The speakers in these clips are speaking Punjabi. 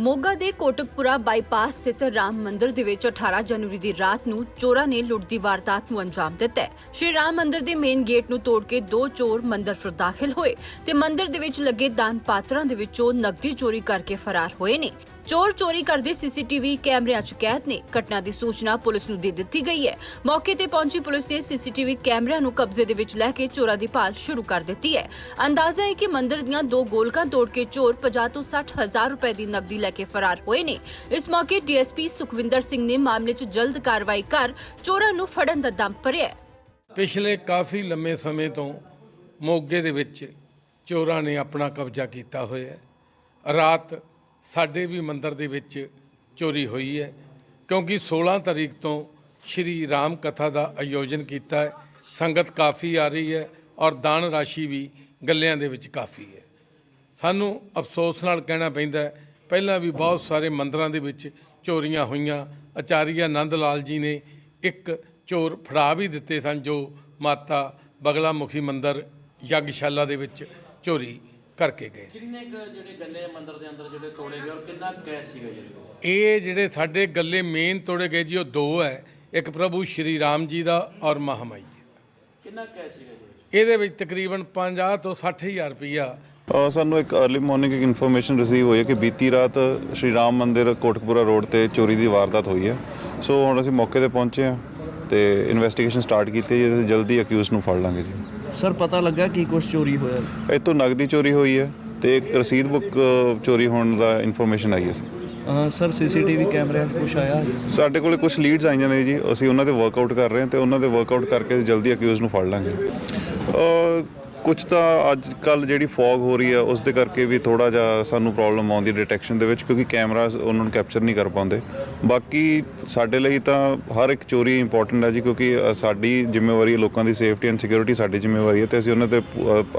ਮੋਗਾ ਦੇ ਕੋਟਕਪੁਰਾ ਬਾਈਪਾਸ ਸਥਿਤ ਰਾਮ ਮੰਦਿਰ ਦੇ ਵਿੱਚ 18 ਜਨਵਰੀ ਦੀ ਰਾਤ ਨੂੰ ਚੋਰਾਂ ਨੇ ਲੁੱਟ ਦੀ ਵਾਰਦਾਤ ਨੂੰ ਅੰਜਾਮ ਦਿੱਤਾ ਹੈ। ਸ਼੍ਰੀ ਰਾਮ ਮੰਦਿਰ ਦੇ ਮੇਨ ਗੇਟ ਨੂੰ ਤੋੜ ਕੇ ਦੋ ਚੋਰ ਮੰਦਿਰ 'ਚ ਦਾਖਲ ਹੋਏ ਤੇ ਮੰਦਿਰ ਦੇ ਵਿੱਚ ਲੱਗੇ ਦਾਨ ਪਾਤਰਾਂ ਦੇ ਵਿੱਚੋਂ ਨਕਦੀ ਚੋਰੀ ਕਰਕੇ ਫਰਾਰ ਹੋਏ ਨੇ ਚੋਰ ਚੋਰੀ ਕਰਦੇ ਸੀਸੀਟੀਵੀ ਕੈਮਰਿਆਂ 'ਚ ਕੈਦ ਨੇ। ਘਟਨਾ ਦੀ ਸੂਚਨਾ ਪੁਲਿਸ ਨੂੰ ਦੇ ਦਿੱਤੀ ਗਈ ਹੈ। ਮੌਕੇ ਤੇ ਪਹੁੰਚੀ ਪੁਲਿਸ ਨੇ ਸੀਸੀਟੀਵੀ ਕੈਮਰਿਆਂ ਨੂੰ ਕਬਜ਼ੇ ਦੇ ਵਿੱਚ ਲੈ ਕੇ ਚੋਰਾਂ ਦੀ ਭਾਲ ਸ਼ੁਰੂ ਕਰ ਦਿੱਤੀ ਹੈ। ਅੰਦਾਜ਼ਾ ਹੈ ਕਿ ਮੰਦਿਰ ਦੀਆਂ ਦੋ ਗੋਲਕਾਂ ਤੋੜ ਕੇ ਚੋਰ 50 ਤੋਂ 60 ਹਜ਼ਾਰ ਰੁਪਏ ਦੀ ਨਕਦੀ ਲੈ ਕੇ ਫਰਾਰ ਹੋਏ ਨੇ। ਇਸ ਮੌਕੇ ਡੀਐਸਪੀ ਸੁਖਵਿੰਦਰ ਸਿੰਘ ਨੇ ਮਾਮਲੇ 'ਚ ਜਲਦ ਕਾਰਵਾਈ ਕਰ ਚੋਰਾਂ ਨੂੰ ਫੜਨ ਦਾ ਦਮ ਭਰਿਆ ਪਿਛਲੇ ਕਾਫੀ ਲੰਮੇ ਸਮੇਂ ਤੋਂ ਮੋਗੇ ਦੇ ਵਿੱਚ ਚੋਰਾਂ ਨੇ ਆਪਣਾ ਕਬਜ਼ਾ ਕੀਤਾ ਹੋਇਆ ਹੈ। ਰਾਤ ਸਾਡੇ ਵੀ ਮੰਦਿਰ ਦੇ ਵਿੱਚ ਚੋਰੀ ਹੋਈ ਹੈ, ਕਿਉਂਕਿ 16 ਤਰੀਕ ਤੋਂ ਸ਼੍ਰੀ ਰਾਮ ਕਥਾ ਦਾ ਆਯੋਜਨ ਕੀਤਾ ਹੈ, ਸੰਗਤ ਕਾਫੀ ਆ ਰਹੀ ਹੈ ਔਰ ਦਾਨ ਰਾਸ਼ੀ ਵੀ ਗੱਲਿਆਂ ਦੇ ਵਿੱਚ ਕਾਫੀ ਹੈ। ਸਾਨੂੰ ਅਫਸੋਸ ਨਾਲ ਕਹਿਣਾ ਪੈਂਦਾ ਹੈ, ਪਹਿਲਾਂ ਵੀ ਬਹੁਤ ਸਾਰੇ ਮੰਦਰਾਂ ਦੇ ਵਿੱਚ ਚੋਰੀਆਂ ਹੋਈਆਂ, ਆਚਾਰੀਆ ਆਨੰਦ ਲਾਲ ਜੀ ਨੇ ਇੱਕ ਚੋਰ ਫੜਾ ਵੀ ਦਿੱਤੇ ਸਨ, ਜੋ ਮਾਤਾ ਬਗਲਾ ਮੁਖੀ ਮੰਦਰ ਯੱਗਸ਼ਾਲਾ ਦੇ ਵਿੱਚ ਚੋਰੀ ਕਰਕੇ ਗਏ ਸੀ। ਕਿੰਨੇ ਕੁ ਜਿਹੜੇ ਗੱਲੇ ਮੰਦਿਰ ਦੇ ਅੰਦਰ ਜਿਹੜੇ ਤੋੜੇ ਗਏ ਔਰ ਕਿੰਨਾ ਕੈਸ਼ ਸੀਗਾ ਜੀ? ਇਹ ਜਿਹੜੇ ਸਾਡੇ ਗੱਲੇ ਮੇਨ ਤੋੜੇ ਗਏ ਜੀ ਉਹ ਦੋ ਹੈ। ਇੱਕ ਪ੍ਰਭੂ ਸ਼੍ਰੀ ਰਾਮ ਜੀ ਦਾ ਔਰ ਮਹਾਮਾਈ ਜੀ ਦਾ। ਕਿੰਨਾ ਕੈਸ਼ ਸੀਗਾ ਜੀ? ਇਹਦੇ ਵਿੱਚ ਤਕਰੀਬਨ 50 ਤੋਂ 60000 ਰੁਪਈਆ। ਅ, ਸਾਨੂੰ ਇੱਕ अर्ਲੀ ਮਾਰਨਿੰਗ ਇੱਕ ਇਨਫੋਰਮੇਸ਼ਨ ਰਿਸੀਵ ਹੋਈ ਹੈ ਕਿ ਬੀਤੀ ਰਾਤ ਸ਼੍ਰੀ ਰਾਮ ਮੰਦਿਰ ਕੋਟਕਪੂਰਾ ਰੋਡ ਤੇ ਚੋਰੀ ਦੀ ਵਾਰਦਾਤ ਹੋਈ ਹੈ। ਸੋ ਹੁਣ ਅਸੀਂ ਮੌਕੇ ਤੇ ਪਹੁੰਚੇ ਹਾਂ ਤੇ ਇਨਵੈਸਟੀਗੇਸ਼ਨ ਸਟਾਰਟ ਕੀਤੀ ਹੈ ਜੀ ਜਲਦੀ ਅਕਿਊਜ਼ ਨੂੰ ਫੜ ਲਾਂਗੇ ਜੀ। ਸਰ ਪਤਾ ਲੱਗਾ ਕੀ ਕੁਝ ਚੋਰੀ ਹੋਇਆ। ਇਹ ਤੋਂ ਨਗਦੀ ਚੋਰੀ ਹੋਈ ਹੈ ਤੇ ਇੱਕ ਰਸੀਦ ਬੁੱਕ ਚੋਰੀ ਹੋਣ ਦਾ ਇਨਫੋਰਮੇਸ਼ਨ ਆਈ ਹੈ ਸੀ ਅਹ ਸਰ ਸੀਸੀਟੀਵੀ ਕੈਮਰਿਆਂ 'ਚ ਕੁਝ ਆਇਆ? ਸਾਡੇ ਕੋਲੇ ਕੁਝ ਲੀਡਸ ਆਈਆਂ ਨੇ ਜੀ ਅਸੀਂ ਉਹਨਾਂ ਤੇ ਵਰਕਆਊਟ ਕਰ ਰਹੇ ਹਾਂ ਤੇ ਉਹਨਾਂ ਦੇ ਵਰਕਆਊਟ ਕਰਕੇ ਜਲਦੀ ਅਕਿਊਜ਼ ਨੂੰ ਫੜ ਲਾਂਗੇ। ਕੁਝ ਤਾਂ ਅੱਜ ਕੱਲ ਜਿਹੜੀ ਫੌਗ ਹੋ ਰਹੀ ਹੈ ਉਸ ਦੇ ਕਰਕੇ ਵੀ ਥੋੜਾ ਜਿਹਾ ਸਾਨੂੰ ਪ੍ਰੋਬਲਮ ਆਉਂਦੀ ਡਿਟੈਕਸ਼ਨ ਦੇ ਵਿੱਚ ਕਿਉਂਕਿ ਕੈਮਰਾਸ ਉਹਨਾਂ ਨੂੰ ਕੈਪਚਰ ਨਹੀਂ ਕਰ ਪਾਉਂਦੇ। ਬਾਕੀ ਸਾਡੇ ਲਈ ਤਾਂ ਹਰ ਇੱਕ ਚੋਰੀ ਇੰਪੋਰਟੈਂਟ ਹੈ ਜੀ ਕਿਉਂਕਿ ਸਾਡੀ ਜ਼ਿੰਮੇਵਾਰੀ ਹੈ ਲੋਕਾਂ ਦੀ ਸੇਫਟੀ ਐਂਡ ਸਿਕਿਉਰਿਟੀ ਸਾਡੀ ਜ਼ਿੰਮੇਵਾਰੀ ਹੈ ਤੇ ਅਸੀਂ ਉਹਨਾਂ ਤੇ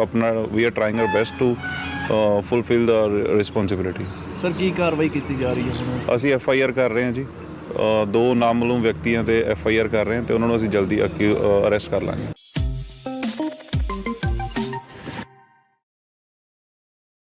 ਆਪਣਾ we are trying our best to fulfil the responsibility sir ਕੀ ਕਾਰਵਾਈ ਕੀਤੀ ਜਾ ਰਹੀ ਹੈ ਹੁਣ? ਅਸੀਂ ਐਫ ਆਈ ਆਰ ਕਰ ਰਹੇ ਹਾਂ ਜੀ। ਦੋ ਨਾਮਲੂਮ ਵਿਅਕਤੀਆਂ ਤੇ ਐਫ ਆਈ ਆਰ ਕਰ ਰਹੇ ਹਾਂ ਤੇ ਉਹਨਾਂ ਨੂੰ ਅਸੀਂ ਜਲਦੀ ਅਰੈਸਟ ਕਰ ਲਾਂਗੇ।